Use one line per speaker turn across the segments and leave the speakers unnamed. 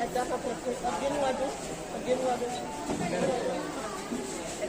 ਐਦਾਂ ਹੱਥ ਰੱਖੋ ਅੱਗੇ ਨੂੰ ਆ ਜਾਓ ਅੱਗੇ ਨੂੰ ਆ ਜਾਓ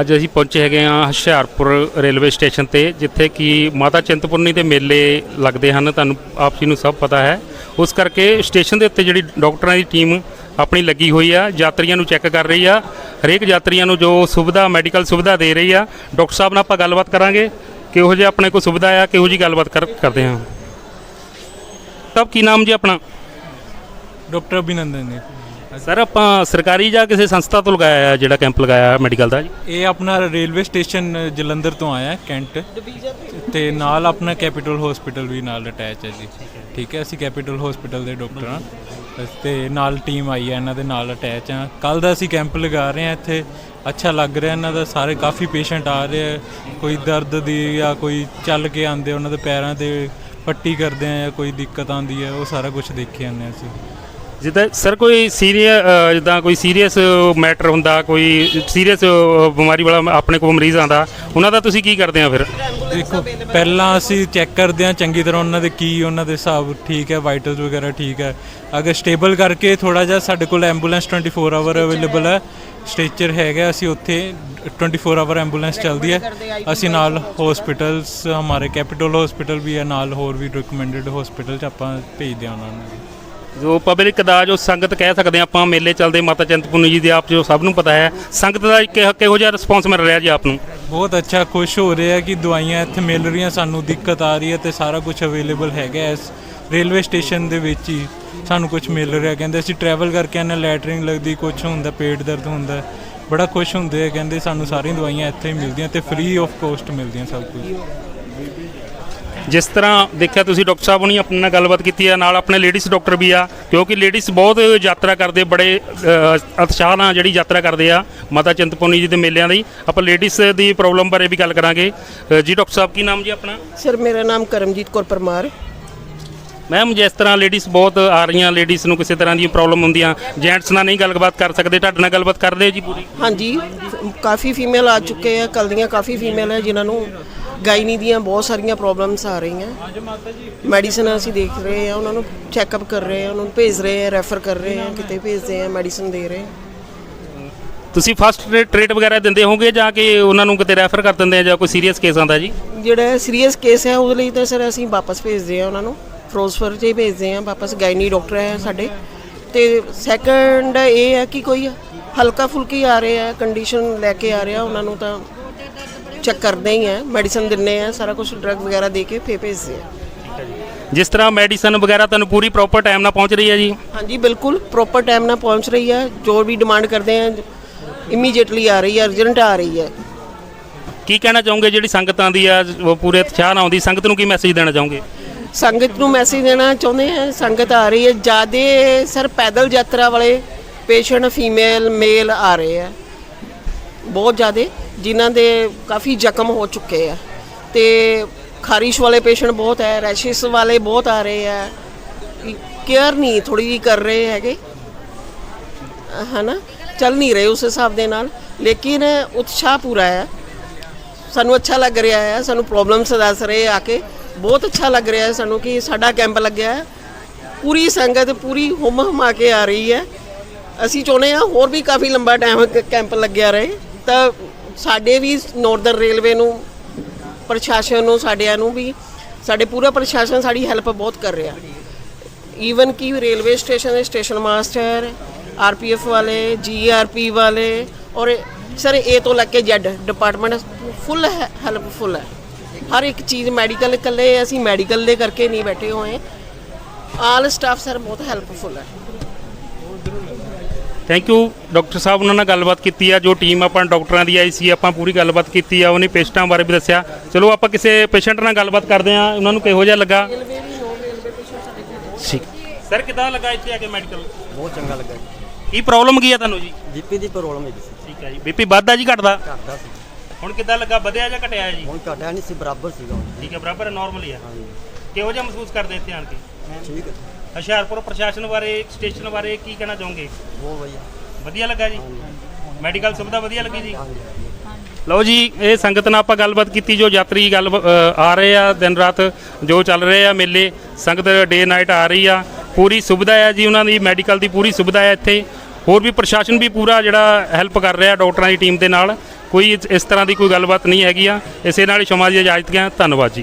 ਅੱਜ ਅਸੀਂ ਪਹੁੰਚੇ ਹੈਗੇ ਆ ਹੁਸ਼ਿਆਰਪੁਰ ਰੇਲਵੇ ਸਟੇਸ਼ਨ ਤੇ, ਜਿੱਥੇ ਕਿ ਮਾਤਾ ਚਿੰਤਪੁਰਨੀ ਦੇ ਮੇਲੇ ਲੱਗਦੇ ਹਨ, ਤੁਹਾਨੂੰ ਆਪ ਜੀ ਨੂੰ ਸਭ ਪਤਾ ਹੈ। ਉਸ ਕਰਕੇ ਸਟੇਸ਼ਨ ਦੇ ਉੱਤੇ ਜਿਹੜੀ ਡਾਕਟਰਾਂ ਦੀ ਟੀਮ ਆਪਣੀ ਲੱਗੀ ਹੋਈ ਆ, ਯਾਤਰੀਆਂ ਨੂੰ ਚੈੱਕ ਕਰ ਰਹੀ ਆ। ਹਰੇਕ ਯਾਤਰੀਆਂ ਨੂੰ ਜੋ ਸੁਵਿਧਾ, ਮੈਡੀਕਲ ਸੁਵਿਧਾ ਦੇ ਰਹੀ ਆ, ਡਾਕਟਰ ਸਾਹਿਬ ਨਾਲ ਆਪਾਂ ਗੱਲਬਾਤ ਕਰਾਂਗੇ। ਕਿਹੋ ਜਿਹੀ ਆਪਣੇ ਕੋਲ ਸੁਵਿਧਾ ਆ, ਕਿਹੋ ਜੀ ਗੱਲਬਾਤ ਕਰ- ਕਰਦੇ ਹਾਂ। ਤਬ ਕੀ ਨਾਮ ਜੀ ਆਪਣਾ?
ਡਾਕਟਰ ਅਭਿਨੰਦਨ ਜੀ
ਸਰ ਆਪਾਂ ਸਰਕਾਰੀ ਜਾਂ ਕਿਸੇ ਸੰਸਥਾ ਤੋਂ ਲਗਾਇਆ ਜਿਹੜਾ ਕੈਂਪ ਲਗਾਇਆ ਮੈਡੀਕਲ ਦਾ ਜੀ?
ਇਹ ਆਪਣਾ ਰੇਲਵੇ ਸਟੇਸ਼ਨ, ਜਲੰਧਰ ਤੋਂ ਆਇਆ ਕੈਂਟ। ਤੇ ਨਾਲ ਆਪਣਾ ਕੈਪੀਟਲ ਹਸਪੀਟਲ ਵੀ ਨਾਲ ਅਟੈਚ ਹੈ ਜੀ। ਠੀਕ ਹੈ, ਅਸੀਂ ਕੈਪੀਟਲ ਹਸਪੀਟਲ ਦੇ ਡਾਕਟਰ ਹਾਂ। ਤੇ ਨਾਲ ਟੀਮ ਆਈ ਹੈ, ਇਹਨਾਂ ਦੇ ਨਾਲ ਅਟੈਚ ਆ ਕੱਲ ਦਾ ਅਸੀਂ ਕੈਂਪ ਲਗਾ ਰਹੇ ਹਾਂ ਇੱਥੇ। ਅੱਛਾ ਲੱਗ ਰਿਹਾ ਇਹਨਾਂ ਦਾ, ਸਾਰੇ ਕਾਫੀ ਪੇਸ਼ੈਂਟ ਆ ਰਹੇ ਆ ਕੋਈ ਦਰਦ ਦੀ ਜਾਂ ਕੋਈ ਚੱਲ ਕੇ ਆਉਂਦੇ, ਉਹਨਾਂ ਦੇ ਪੈਰਾਂ ਤੇ ਪੱਟੀ ਕਰਦੇ ਆ ਜਾਂ ਕੋਈ ਦਿੱਕਤ ਆਉਂਦੀ ਹੈ, ਉਹ ਸਾਰਾ ਕੁਝ ਦੇਖੇ ਜਾਂਦੇ ਹਾਂ ਅਸੀਂ।
ਜਿੱਦਾਂ ਸਰ ਕੋਈ ਸੀਰੀਅਸ ਜਿੱਦਾਂ ਕੋਈ ਸੀਰੀਅਸ ਮੈਟਰ ਹੁੰਦਾ, ਕੋਈ ਸੀਰੀਅਸ ਬਿਮਾਰੀ ਵਾਲਾ ਆਪਣੇ ਕੋਲ ਮਰੀਜ਼ ਆਂਦਾ ਉਹਨਾਂ ਦਾ ਤੁਸੀਂ ਕੀ ਕਰਦੇ ਆ ਫਿਰ?
ਦੇਖੋ, ਪਹਿਲਾਂ ਅਸੀਂ ਚੈੱਕ ਕਰਦੇ ਹਾਂ ਚੰਗੀ ਤਰ੍ਹਾਂ ਉਹਨਾਂ ਦੇ ਕੀ, ਉਹਨਾਂ ਦੇ ਹਿਸਾਬ ਠੀਕ ਹੈ ਵਾਈਟਲਸ ਵਗੈਰਾ ਠੀਕ ਹੈ। ਅਗਰ ਸਟੇਬਲ ਕਰਕੇ ਥੋੜਾ ਜਿਹਾ ਸਾਡੇ ਕੋਲ ਐਂਬੂਲੈਂਸ 24 ਆਵਰ ਅਵੇਲੇਬਲ ਹੈ ਸਟੇਚਰ ਹੈਗਾ, ਅਸੀਂ ਉੱਥੇ 24 ਆਵਰ ਐਂਬੂਲੈਂਸ ਚੱਲਦੀ ਹੈ। ਅਸੀਂ ਨਾਲ ਹਸਪੀਟਲਸ ਹਮਾਰੇ ਕੈਪੀਟਲ ਹਸਪੀਟਲ ਵੀ ਹੈ, ਨਾਲ ਹੋਰ ਵੀ ਰਿਕਮੈਂਡਡ ਹਸਪੀਟਲ ਚ ਆਪਾਂ ਭੇਜਦੇ ਹਾਂ ਉਹਨਾਂ ਨੂੰ।
ਜੋ ਪਬਲਿਕ ਦਾ ਜੋ ਸੰਗਤ ਕਹਿ ਸਕਦੇ ਹਾਂ, ਆਪਾਂ ਮੇਲੇ ਚੱਲਦੇ, ਮਾਤਾ ਚਿੰਤਪੁਰਨੀ ਜੀ ਦੇ ਆਪ ਜੋ ਸਭ ਨੂੰ ਪਤਾ ਹੈ, ਸੰਗਤ ਦਾ ਕਿਹੋ ਕਿਹੋ ਜਿਹਾ ਰਿਸਪੌਂਸ ਮਿਲ ਰਿਹਾ ਜੀ ਆਪ ਨੂੰ?
ਬਹੁਤ ਅੱਛਾ, ਖੁਸ਼ ਹੋ ਰਿਹਾ ਕਿ ਦਵਾਈਆਂ ਇੱਥੇ ਮਿਲ ਰਹੀਆਂ, ਸਾਨੂੰ ਦਿੱਕਤ ਆ ਰਹੀ ਹੈ ਤੇ ਸਾਰਾ ਕੁਝ ਅਵੇਲੇਬਲ ਹੈਗਾ ਇਸ ਰੇਲਵੇ ਸਟੇਸ਼ਨ ਦੇ ਵਿੱਚ ਹੀ, ਸਾਨੂੰ ਕੁਝ ਮਿਲ ਰਿਹਾ, ਕਹਿੰਦੇ ਅਸੀਂ ਟਰੈਵਲ ਕਰਕੇ ਆਨੇ ਲੈਟਰਿੰਗ ਲੱਗਦੀ ਕੁਝ ਹੁੰਦਾ, ਪੇਟ ਦਰਦ ਹੁੰਦਾ, ਬੜਾ ਖੁਸ਼ ਹੁੰਦੇ ਆ, ਕਹਿੰਦੇ ਸਾਨੂੰ ਸਾਰੀਆਂ ਦਵਾਈਆਂ ਇੱਥੇ ਹੀ ਮਿਲਦੀਆਂ ਤੇ ਫ੍ਰੀ ਆਫ ਕੋਸਟ ਮਿਲਦੀਆਂ ਸਭ ਕੁਝ
ਜਿਸ ਤਰ੍ਹਾਂ ਦੇਖਿਆ ਤੁਸੀਂ ਡਾਕਟਰ ਸਾਹਿਬ ਹੁਣੀ ਆਪਣੇ ਨਾਲ ਗੱਲਬਾਤ ਕੀਤੀ ਆ ਨਾਲ ਆਪਣੇ ਲੇਡੀਜ਼ ਡਾਕਟਰ ਵੀ ਆ ਕਿਉਂਕਿ ਲੇਡੀਜ਼ ਬਹੁਤ ਯਾਤਰਾ ਕਰਦੇ ਬੜੇ ਉਤਸ਼ਾਹ ਨਾਲ ਜਿਹੜੀ ਯਾਤਰਾ ਕਰਦੇ ਆ ਮਾਤਾ ਚਿੰਤਪੁਰਨੀ ਜੀ ਦੇ ਮੇਲਿਆਂ ਦੀ। ਆਪਾਂ ਲੇਡੀਜ਼ ਦੀ ਪ੍ਰੋਬਲਮ ਬਾਰੇ ਵੀ ਗੱਲ ਕਰਾਂਗੇ। ਜੀ ਡਾਕਟਰ ਸਾਹਿਬ ਕੀ ਨਾਮ ਜੀ ਆਪਣਾ?
ਸਰ ਮੇਰਾ ਨਾਮ ਕਰਮਜੀਤ ਕੌਰ ਪਰਮਾਰ।
ਮੈਮ ਜਿਸ ਤਰ੍ਹਾਂ ਲੇਡੀਜ਼ ਬਹੁਤ ਆ ਰਹੀਆਂ ਲੇਡੀਜ਼ ਨੂੰ ਕਿਸੇ ਤਰ੍ਹਾਂ ਦੀ ਪ੍ਰੋਬਲਮ ਹੁੰਦੀਆਂ ਜੈਂਟਸ ਨਾਲ ਨਹੀਂ ਗੱਲਬਾਤ ਕਰ ਸਕਦੇ ਤੁਹਾਡੇ ਨਾਲ ਗੱਲਬਾਤ ਕਰਦੇ ਜੀ ਪੂਰੀ?
ਹਾਂਜੀ ਕਾਫੀ ਫੀਮੇਲ ਆ ਚੁੱਕੇ ਆ ਕੱਲ੍ਹ ਦੀਆਂ ਕਾਫੀ ਫੀਮੇਲ ਹੈ ਜਿਨ੍ਹਾਂ ਨੂੰ ਗਾਇਨੀ ਦੀਆਂ ਬਹੁਤ ਸਾਰੀਆਂ ਪ੍ਰੋਬਲਮਸ ਆ ਰਹੀਆਂ। ਮੈਡੀਸਨ ਅਸੀਂ ਦੇਖ ਰਹੇ ਆ ਉਹਨਾਂ ਨੂੰ ਚੈੱਕਅਪ ਕਰ ਰਹੇ ਆ ਉਹਨਾਂ ਨੂੰ ਭੇਜ ਰਹੇ ਆ ਰੈਫਰ ਕਰ ਰਹੇ ਆ ਕਿਤੇ ਭੇਜਦੇ ਆ ਮੈਡੀਸਨ ਦੇ ਰਹੇ ਆ
ਤੁਸੀਂ ਫਸਟ ਟ੍ਰੀਟ ਵਗੈਰਾ ਦਿੰਦੇ ਹੋਗੇ ਜਾਂ ਕਿ ਉਹਨਾਂ ਨੂੰ ਕਿਤੇ ਰੈਫਰ ਕਰ ਦਿੰਦੇ ਆ ਜਾਂ ਕੋਈ ਸੀਰੀਅਸ ਕੇਸ ਆਉਂਦਾ ਜੀ?
ਜਿਹੜਾ ਸੀਰੀਅਸ ਕੇਸ ਹੈ ਉਹਦੇ ਲਈ ਤਾਂ ਸਰ ਅਸੀਂ ਵਾਪਸ ਭੇਜਦੇ ਆ ਉਹਨਾਂ ਨੂੰ। ਫਿਰੋਜ਼ਪੁਰ 'ਚ ਹੀ ਭੇਜਦੇ ਆ ਵਾਪਸ ਗਾਇਨੀ ਡਾਕਟਰ ਹੈ ਸਾਡੇ। ਤੇ ਸੈਕੰਡ ਇਹ ਹੈ ਕਿ ਕੋਈ ਹਲਕਾ ਫੁਲਕੀ ਆ ਰਹੇ ਆ ਕੰਡੀਸ਼ਨ ਲੈ ਕੇ ਆ ਰਿਹਾ ਉਹਨਾਂ ਨੂੰ ਤਾਂ ਚੈੱਕ ਕਰਦੇ ਹੀ ਆ ਮੈਡੀਸਨ ਦਿੰਨੇ ਆ ਸਾਰਾ ਕੁਝ ਡਰਗ ਵਗੈਰਾ ਦੇ ਕੇ ਫੇਰ ਭੇਜਦੇ ਆ।
ਜਿਸ ਤਰ੍ਹਾਂ ਮੈਡੀਸਨ ਵਗੈਰਾ ਤੁਹਾਨੂੰ ਪੂਰੀ ਪ੍ਰੋਪਰ ਟਾਈਮ ਨਾਲ ਪਹੁੰਚ ਰਹੀ ਹੈ ਜੀ?
ਹਾਂਜੀ ਬਿਲਕੁਲ ਪ੍ਰੋਪਰ ਟਾਈਮ ਨਾਲ ਪਹੁੰਚ ਰਹੀ ਹੈ ਜੋ ਵੀ ਡਿਮਾਂਡ ਕਰਦੇ ਆ ਇਮੀਡੀਏਟਲੀ ਆ ਰਹੀ ਹੈ ਅਰਜੈਂਟ ਆ ਰਹੀ ਹੈ।
ਕੀ ਕਹਿਣਾ ਚਾਹੋਗੇ ਜਿਹੜੀ ਸੰਗਤ ਆਉਂਦੀ ਆ ਉਹ ਪੂਰੇ ਉਤਸ਼ਾਹ ਨਾਲ ਆਉਂਦੀ? ਸੰਗਤ ਨੂੰ ਕੀ ਮੈਸੇਜ ਦੇਣਾ ਚਾਹੋਗੇ?
ਸੰਗਤ ਨੂੰ ਮੈਸੇਜ ਦੇਣਾ ਚਾਹੁੰਦੇ ਆ ਸੰਗਤ ਆ ਰਹੀ ਹੈ ਜਿਆਦੇ ਸਰ ਪੈਦਲ ਯਾਤਰਾ ਵਾਲੇ ਪੇਸ਼ੈਂਟ ਫੀਮੇਲ ਮੇਲ ਆ ਰਹੇ ਆ। ਬਹੁਤ ਜ਼ਿਆਦੇ। ਜਿਨ੍ਹਾਂ ਦੇ ਕਾਫੀ ਜ਼ਖਮ ਹੋ ਚੁੱਕੇ ਆ। ਤੇ ਖਾਰਿਸ਼ ਵਾਲੇ ਪੇਸ਼ੈਂਟ ਬਹੁਤ ਹੈ, ਰੈਸ਼ਿਸ ਵਾਲੇ ਬਹੁਤ ਆ ਰਹੇ ਆ। ਕੇਅਰ ਨਹੀਂ ਥੋੜੀ ਜੀ ਕਰ ਰਹੇ ਹੈਗੇ। ਹਨਾ? ਚੱਲ ਨਹੀਂ ਰਹੇ ਉਸ ਹਿਸਾਬ ਦੇ ਨਾਲ। ਲੇਕਿਨ ਉਤਸ਼ਾਹ ਪੂਰਾ ਹੈ ਸਾਨੂੰ ਅੱਛਾ ਲੱਗ ਰਿਹਾ ਹੈ ਸਾਨੂੰ ਪ੍ਰੋਬਲਮਸ ਦੱਸ ਰਹੇ ਆ ਕੇ। ਬਹੁਤ ਅੱਛਾ ਲੱਗ ਰਿਹਾ ਹੈ ਸਾਨੂੰ ਕਿ ਸਾਡਾ ਕੈਂਪ ਲੱਗਿਆ ਹੈ ਪੂਰੀ ਸੰਗਤ, ਪੂਰੀ ਹੁਮ ਹੁਮਾ ਕੇ ਆ ਰਹੀ ਹੈ ਅਸੀਂ ਚਾਹੁੰਦੇ ਹਾਂ ਹੋਰ ਵੀ ਕਾਫੀ ਲੰਬਾ ਟਾਈਮ ਕੈਂਪ ਲੱਗਿਆ ਰਹੇ। ਤਾਂ ਸਾਡੇ ਵੀ ਨਾਰਥਰਨ ਰੇਲਵੇ ਨੂੰ, ਪ੍ਰਸ਼ਾਸਨ ਨੂੰ, ਸਾਡਿਆਂ ਨੂੰ ਵੀ, ਸਾਡੇ ਪੂਰਾ ਪ੍ਰਸ਼ਾਸਨ ਸਾਡੀ ਹੈਲਪ ਬਹੁਤ ਕਰ ਰਿਹਾ। ਈਵਨ ਕਿ ਰੇਲਵੇ ਸਟੇਸ਼ਨ ਦੇ ਸਟੇਸ਼ਨ ਮਾਸਟਰ ਆਰਪੀਐਫ ਵਾਲੇ ਜੀਆਰਪੀ ਵਾਲੇ, ਔਰ ਸਰ ਏ ਤੋਂ ਲੈ ਕੇ ਜ਼ੈਡ ਡਿਪਾਰਟਮੈਂਟ ਫੁੱਲ ਹੈਲਪਫੁਲ ਹੈ। ਹਰ ਇੱਕ ਚੀਜ਼ ਮੈਡੀਕਲ ਇਕੱਲੇ ਅਸੀਂ ਮੈਡੀਕਲ ਦੇ ਕਰਕੇ ਨਹੀਂ ਬੈਠੇ ਹੋਏ। ਆਲ ਸਟਾਫ ਸਰ ਬਹੁਤ ਹੈਲਪਫੁਲ ਹੈ।
ਥੈਂਕ ਯੂ ਡਾਕਟਰ ਸਾਹਿਬ ਉਹਨਾਂ ਨਾਲ ਗੱਲਬਾਤ ਕੀਤੀ ਆ ਜੋ ਟੀਮ ਆਪਾਂ ਡਾਕਟਰਾਂ ਦੀ ਆਈ ਸੀ ਆਪਾਂ ਪੂਰੀ ਗੱਲਬਾਤ ਕੀਤੀ ਆ ਉਹਨੇ ਪੇਸ਼ੈਂਟਾਂ ਬਾਰੇ ਵੀ ਦੱਸਿਆ। ਚਲੋ ਆਪਾਂ ਕਿਸੇ ਪੇਸ਼ੈਂਟ ਨਾਲ ਗੱਲਬਾਤ ਕਰਦੇ ਆ ਉਹਨਾਂ ਨੂੰ ਕਿਹੋ ਜਿਹਾ ਲੱਗਾ? ਠੀਕ। ਸਰ ਕਿਦਾਂ ਲੱਗਾ ਇੱਥੇ ਆ ਕੇ ਮੈਡੀਕਲ
ਬਹੁਤ ਚੰਗਾ ਲੱਗਾ ਜੀ।
ਕੀ ਪ੍ਰੋਬਲਮ ਕੀ ਆ ਤੁਹਾਨੂੰ ਜੀ?
ਬੀਪੀ ਦੀ ਪ੍ਰੋਬਲਮ ਹੈਗੀ ਸੀ।
ਠੀਕ ਹੈ ਜੀ। ਬੀਪੀ ਵੱਧਦਾ ਜੀ ਘਟਦਾ?
ਘਟਦਾ ਸੀ।
ਹੁਣ ਕਿੱਦਾਂ ਲੱਗਾ? ਵਧਿਆ ਜਾਂ ਘਟਿਆ ਜੀ?
ਹੁਣ ਘਟਿਆ ਨਹੀਂ ਸੀ ਬਰਾਬਰ ਸੀਗਾ।
ਠੀਕ ਹੈ ਬਰਾਬਰ ਨਾਰਮਲ ਹੀ ਆ।
ਹਾਂਜੀ।
ਕਿਹੋ ਜਿਹਾ ਮਹਿਸੂਸ ਕਰਦੇ ਇੱਥੇ ਆਣ ਕੇ?
ਠੀਕ ਹੈ
ਹੁਸ਼ਿਆਰਪੁਰ ਪ੍ਰਸ਼ਾਸਨ ਬਾਰੇ ਸਟੇਸ਼ਨ ਬਾਰੇ ਕੀ ਕਹਿਣਾ ਚਾਹੋਗੇ?
ਬਹੁਤ ਵਧੀਆ।
ਵਧੀਆ ਲੱਗਾ ਜੀ? ਮੈਡੀਕਲ ਸੁਵਿਧਾ ਵਧੀਆ ਲੱਗੀ ਜੀ? ਲਓ ਜੀ ਇਹ ਸੰਗਤ ਨਾਲ ਆਪਾਂ ਗੱਲਬਾਤ ਕੀਤੀ ਜੋ ਯਾਤਰੀ ਗੱਲ ਆ ਰਹੇ ਆ ਦਿਨ ਰਾਤ ਜੋ ਚੱਲ ਰਹੇ ਆ ਮੇਲੇ ਸੰਗਤ ਡੇ ਨਾਈਟ ਆ ਰਹੀ ਆ ਪੂਰੀ ਸੁਵਿਧਾ ਹੈ ਜੀ ਉਹਨਾਂ ਦੀ ਮੈਡੀਕਲ ਦੀ ਪੂਰੀ ਸੁਵਿਧਾ ਹੈ ਇੱਥੇ। ਹੋਰ ਵੀ ਪ੍ਰਸ਼ਾਸਨ ਵੀ ਪੂਰਾ ਜਿਹੜਾ ਹੈਲਪ ਕਰ ਰਿਹਾ ਡਾਕਟਰਾਂ ਦੀ ਟੀਮ ਦੇ ਨਾਲ ਕੋਈ ਇਸ- ਇਸ ਤਰ੍ਹਾਂ ਦੀ ਕੋਈ ਗੱਲਬਾਤ ਨਹੀਂ ਹੈਗੀ ਆ ਇਸੇ ਨਾਲ ਹੀ ਸਮਾਜ ਦੀ ਇਜਾਜ਼ਤ ਗਿਆ ਧੰਨਵਾਦ ਜੀ।